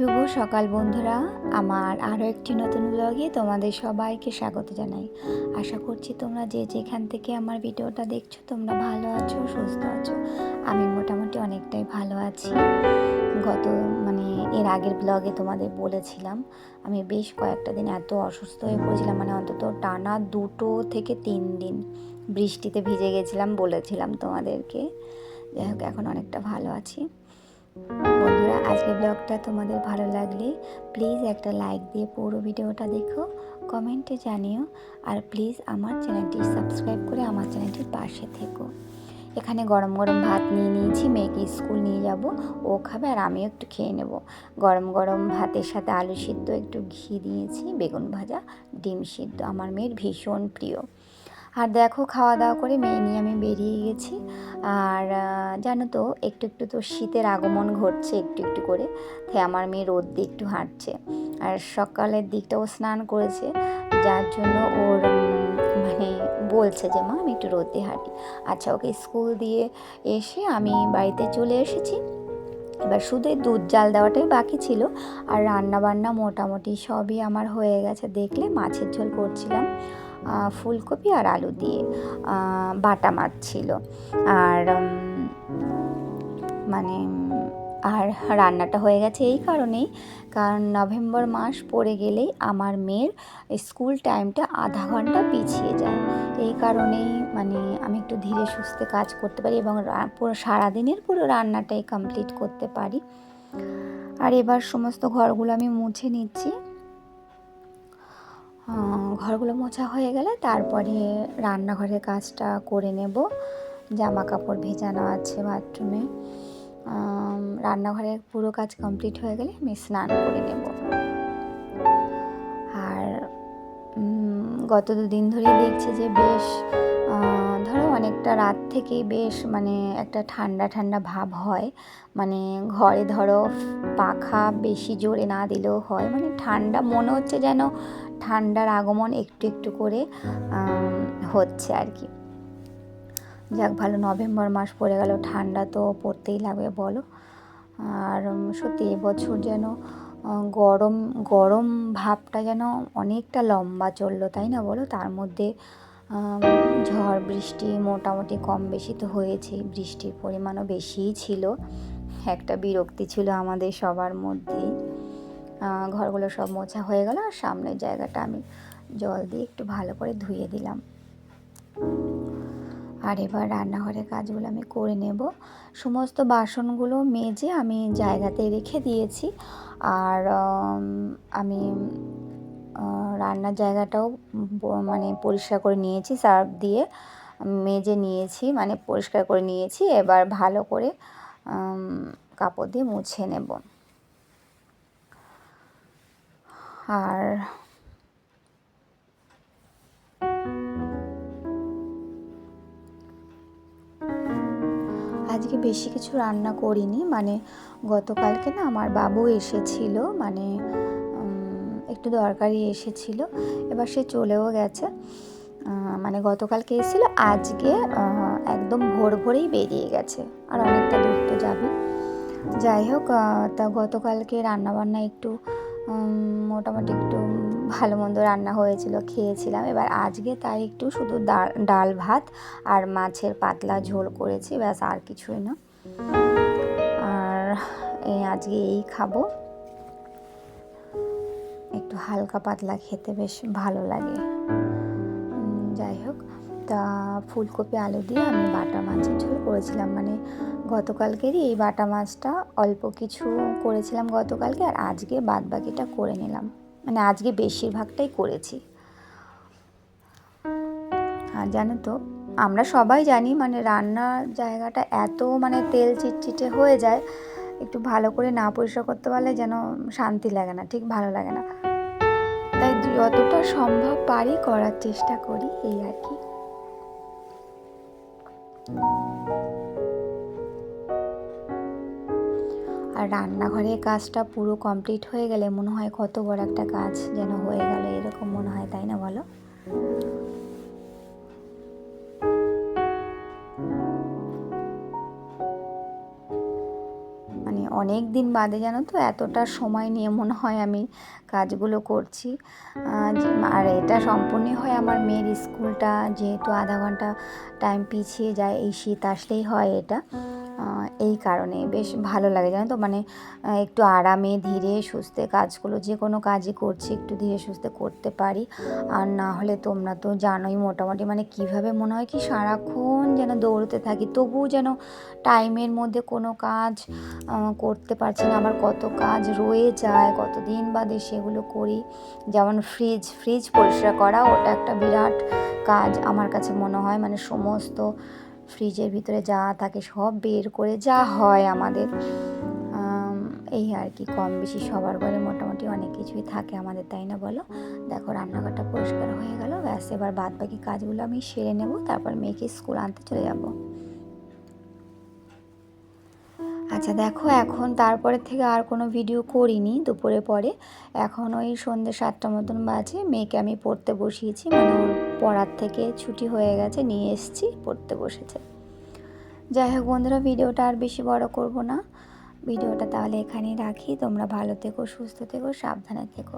শুভ সকাল বন্ধুরা। আমার আরও একটি নতুন ব্লগে তোমাদের সবাইকে স্বাগত জানাই। আশা করছি তোমরা যে যেখান থেকে আমার ভিডিওটা দেখছ, তোমরা ভালো আছো, সুস্থ আছো। আমি মোটামুটি অনেকটাই ভালো আছি। গত মানে এর আগের ব্লগে তোমাদের বলেছিলাম, আমি বেশ কয়েকটা দিন এত অসুস্থ হয়ে পড়েছিলাম মানে অন্তত টানা দুটো থেকে তিন দিন বৃষ্টিতে ভিজে গেছিলাম বলেছিলাম তোমাদেরকে। যাই হোক, এখন অনেকটা ভালো আছি। বন্ধুরা আজকের ব্লগটা তোমাদের ভালো লাগলে প্লিজ একটা লাইক দিয়ে পুরো ভিডিওটা দেখো, কমেন্টে জানিও আর প্লিজ আমার চ্যানেলটি সাবস্ক্রাইব করে আমার চ্যানেলটির পাশে থেকো। এখানে গরম গরম ভাত নিয়ে নিয়েছি, মেয়েকে স্কুল নিয়ে যাব, ও খাবে আর আমিও একটু খেয়ে নেব। গরম গরম ভাতের সাথে আলু সিদ্ধ, একটু ঘি দিয়েছি, বেগুন ভাজা, ডিম সিদ্ধ। আমার মেয়ের ভীষণ প্রিয়। আর দেখো খাওয়া দাওয়া করে মেয়ে নিয়ে আমি বেরিয়ে গেছি। আর জানো তো, একটু একটু তো শীতের আগমন ঘটছে একটু একটু করে। তাই আমার মেয়ে রোদ দিয়ে একটু হাঁটছে। আর সকালের দিকটা ও স্নান করেছে, যার জন্য ওর মানে বলছে যে, মা, আমি একটু রোদ দিয়ে হাঁটি। আচ্ছা ওকে স্কুল দিয়ে এসে আমি বাড়িতে চলে এসেছি। এবার শুধু দুধ জাল দেওয়াটাই বাকি ছিল। আর রান্না বান্না মোটামুটি সবই আমার হয়ে গেছে। দেখলে মাছের ঝোল করছিলাম। ফুলকপি আর আলু দিয়ে বাটা মাছ ছিল। আর মানে আর রান্নাটা হয়ে গেছে এই কারণেই। কারণ নভেম্বর মাস পড়ে গেলেই আমার মেয়ের স্কুল টাইমটা আধা ঘণ্টা পিছিয়ে যায়। এই কারণেই মানে আমি একটু ধীরে সুস্থে কাজ করতে পারি এবং পুরো সারাদিনের পুরো রান্নাটাই কমপ্লিট করতে পারি। আর এবার সমস্ত ঘরগুলো আমি মুছে নিচ্ছি। ঘরগুলো মোছা হয়ে গেলে তারপরে রান্নাঘরের কাজটা করে নেব। জামা কাপড় ভেজানো আছে বাথরুমে। রান্নাঘরের পুরো কাজ কমপ্লিট হয়ে গেলে আমি স্নান করে নেব। আর গত দুদিন ধরেই দেখছি যে বেশ ধরো অনেকটা রাত থেকে বেশ মানে একটা ঠান্ডা ঠান্ডা ভাব হয়। মানে ঘরে ধরো পাখা বেশি জোরে না দিলেও হয়। মানে ঠান্ডা মনে হচ্ছে যেন ঠান্ডার আগমন একটু একটু করে হচ্ছে আর কি। যাক, ভালো নভেম্বর মাস পড়ে গেল, ঠান্ডা তো পড়তেই লাগবে বলো। আর সত্যি এবছর যেন গরম গরম ভাবটা যেন অনেকটা লম্বা চলল, তাই না বলো? তার মধ্যে ঝড় বৃষ্টি মোটামুটি কম বেশি তো হয়েছে, বৃষ্টির পরিমাণও বেশিই ছিল। একটা বিরক্তি ছিল আমাদের সবার মধ্যেই ঘরগুলো সব মোছা হয়ে গেল আর সামনের জায়গাটা আমি জল দিয়ে একটু ভালো করে ধুয়ে দিলাম। আর এবার রান্নাঘরের কাজগুলো আমি করে নেব। সমস্ত বাসনগুলো মেজে আমি জায়গাতে রেখে দিয়েছি। আর আমি রান্নার জায়গাটাও মানে পরিষ্কার করে নিয়েছি, সার্ফ দিয়ে মেজে নিয়েছি মানে পরিষ্কার করে নিয়েছি। এবার ভালো করে কাপড় দিয়ে মুছে নেব। আর আজকে বেশি কিছু রান্না করিনি মানে গতকালকে না আমার বাবু এসেছিল মানে একটু দরকারি এসেছিল। এবার সে চলেও গেছে। মানে গতকালকে এসেছিল, আজকে একদম ভোর ভোরেই বেরিয়ে গেছে। আর অনেকটা দূর তো যাবে। যাই হোক তা গতকালকে রান্নাবান্না একটু মোটামুটি একটু ভালো মন্দ রান্না হয়েছিল, খেয়েছিলাম। এবার আজকে তাই একটু শুধু ডাল ভাত আর মাছের পাতলা ঝোল করেছি, ব্যাস আর কিছুই না। আর আজকে এই খাব। একটু হালকা পাতলা খেতে বেশ ভালো লাগে। যাই হোক, তা ফুলকপি, আলু দিয়ে আমি বাটা মাছের ঝোল করেছিলাম। মানে গতকালকেরই এই বাটা মাছটা অল্প কিছু করেছিলাম গতকালকে আর আজকে বাদ বাকিটা করে নিলাম। মানে আজকে বেশিরভাগটাই করেছি। আর জানো তো, আমরা সবাই জানি মানে রান্নার জায়গাটা এত মানে তেল চিটচিটে হয়ে যায়, একটু ভালো করে না পরিষ্কার করতে পারলে যেন শান্তি লাগে না, ঠিক ভালো লাগে না। তাই যতটা সম্ভব পারি করার চেষ্টা করি, এই আর কি। আর রান্নাঘরের কাজটা পুরো কমপ্লিট হয়ে গেলে মনে হয় কত বড় একটা কাজ যেন হয়ে গেল, এরকম মনে হয়, তাই না বলো? অনেক দিন বাদে জানো তো, এতটা সময় নিয়ে মনে হয় আমি কাজগুলো করছি। আর এটা সম্পূর্ণই হয় আমার মেয়ের স্কুলটা, যেহেতু আধা ঘণ্টা টাইম পিছিয়ে যায়, এই শীত আসলেই হয় এটা। এই কারণে বেশ ভালো লাগে, জানো তো? মানে একটু আরামে, ধীরে, সুস্থে কাজগুলো, যে কোনো কাজই করছি, একটু ধীরে, সুস্থে করতে পারি। আর না হলে তোমরা তো জানোই মোটামুটি মানে কীভাবে মনে হয় কি সারাক্ষণ যেন দৌড়তে থাকি। তবুও যেন টাইমের মধ্যে কোনো কাজ করতে পারছি না। আবার কত কাজ রয়ে যায় কত দিন বাদে সেগুলো করি। যেমন ফ্রিজ ফ্রিজ পরিষ্কার করা, ওটা একটা বিরাট কাজ আমার কাছে মনে হয়। মানে সমস্ত ফ্রিজের ভিতরে যা থাকে সব বের করে যা হয় আমাদের। এই আর কি, কম বেশি সবার ঘরে মোটামুটি অনেক কিছুই থাকে আমাদের, তাই না বলো? দেখো, রান্নাঘরটা পরিষ্কার হয়ে গেল, ব্যাস, এবার বাদ বাকি কাজগুলো আমি সেরে নেব, তারপর মেয়েকে স্কুল আনতে চলে যাব। আচ্ছা দেখো এখন তারপরে থেকে আর কোনো ভিডিও করিনি দুপুরে পরে। এখন ওই সন্ধ্যে সাতটা মতন বাজে, মেয়েকে আমি পড়তে বসিয়েছি মানে ওর পড়ার থেকে ছুটি হয়ে গেছে, নিয়ে এসেছি, পড়তে বসেছে। যাই হোক বন্ধুরা ভিডিওটা আর বেশি বড় করব না। ভিডিওটা তাহলে এখানেই রাখি। তোমরা ভালো থেকো, সুস্থ থেকো, সাবধানে থেকো।